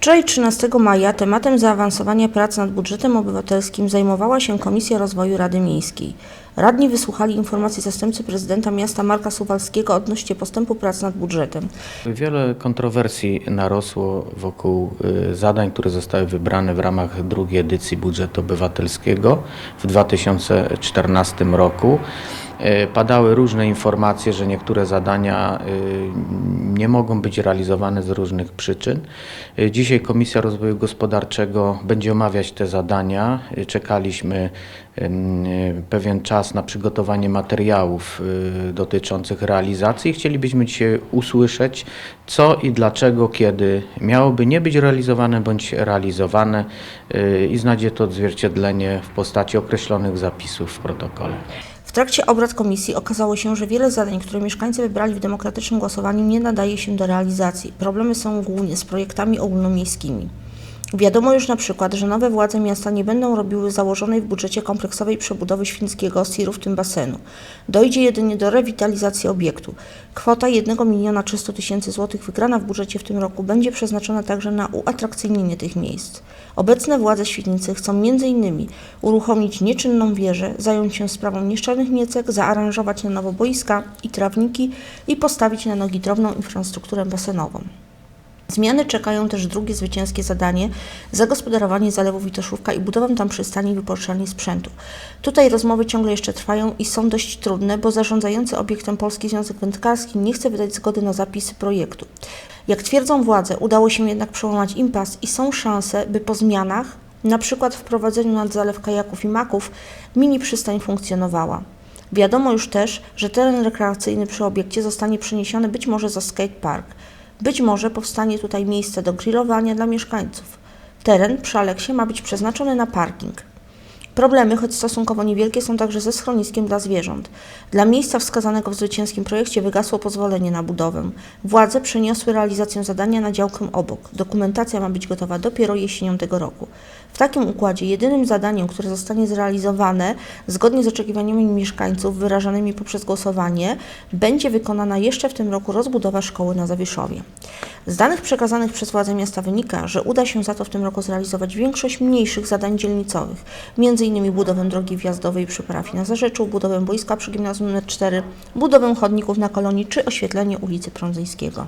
Wczoraj 13 maja tematem zaawansowania prac nad budżetem obywatelskim zajmowała się Komisja Rozwoju Rady Miejskiej. Radni wysłuchali informacji zastępcy prezydenta miasta Marka Suwalskiego odnośnie postępu prac nad budżetem. Wiele kontrowersji narosło wokół y, zadań, które zostały wybrane w ramach drugiej edycji budżetu obywatelskiego w 2014 roku. Y, Padały różne informacje, że niektóre zadania y, nie mogą być realizowane z różnych przyczyn. Y, Dzisiaj Komisja Rozwoju Gospodarczego będzie omawiać te zadania. Czekaliśmy pewien czas na przygotowanie materiałów dotyczących realizacji. Chcielibyśmy dzisiaj usłyszeć, co i dlaczego, kiedy miałoby nie być realizowane bądź realizowane i znajdzie to odzwierciedlenie w postaci określonych zapisów w protokole. Trakcie obrad komisji okazało się, że wiele zadań, które mieszkańcy wybrali w demokratycznym głosowaniu, nie nadaje się do realizacji. Problemy są głównie z projektami ogólnomiejskimi. Wiadomo już na przykład, że nowe władze miasta nie będą robiły założonej w budżecie kompleksowej przebudowy Świńskiego Osiru, w tym basenu. Dojdzie jedynie do rewitalizacji obiektu. Kwota 1 miliona 300 tysięcy złotych wygrana w budżecie w tym roku będzie przeznaczona także na uatrakcyjnienie tych miejsc. Obecne władze Świdnicy chcą m.in. uruchomić nieczynną wieżę, zająć się sprawą nieszczelnych miecek, zaaranżować na nowo boiska i trawniki i postawić na nogi drobną infrastrukturę basenową. Zmiany czekają też drugie zwycięskie zadanie zagospodarowanie zalewu Witoszówka i budowę tam przystani wypożyczalni sprzętu. Tutaj rozmowy ciągle jeszcze trwają i są dość trudne, bo zarządzający obiektem Polski Związek Wędkarski nie chce wydać zgody na zapisy projektu. Jak twierdzą władze, udało się jednak przełamać impas i są szanse, by po zmianach, na przykład wprowadzeniu nad zalew kajaków i maków, mini przystań funkcjonowała. Wiadomo już też, że teren rekreacyjny przy obiekcie zostanie przeniesiony być może za skatepark. Być może powstanie tutaj miejsce do grillowania dla mieszkańców. Teren przy Aleksie ma być przeznaczony na parking. Problemy, choć stosunkowo niewielkie, są także ze schroniskiem dla zwierząt. Dla miejsca wskazanego w zwycięskim projekcie wygasło pozwolenie na budowę. Władze przeniosły realizację zadania na działkę obok. Dokumentacja ma być gotowa dopiero jesienią tego roku. W takim układzie jedynym zadaniem, które zostanie zrealizowane zgodnie z oczekiwaniami mieszkańców wyrażanymi poprzez głosowanie, będzie wykonana jeszcze w tym roku rozbudowa szkoły na Zawieszowie. Z danych przekazanych przez władze miasta wynika, że uda się za to w tym roku zrealizować większość mniejszych zadań dzielnicowych, m.in. budowę drogi wjazdowej przy parafii na Zarzeczu, budowę boiska przy gimnazjum nr 4, budowę chodników na kolonii czy oświetlenie ulicy Prądzyńskiego.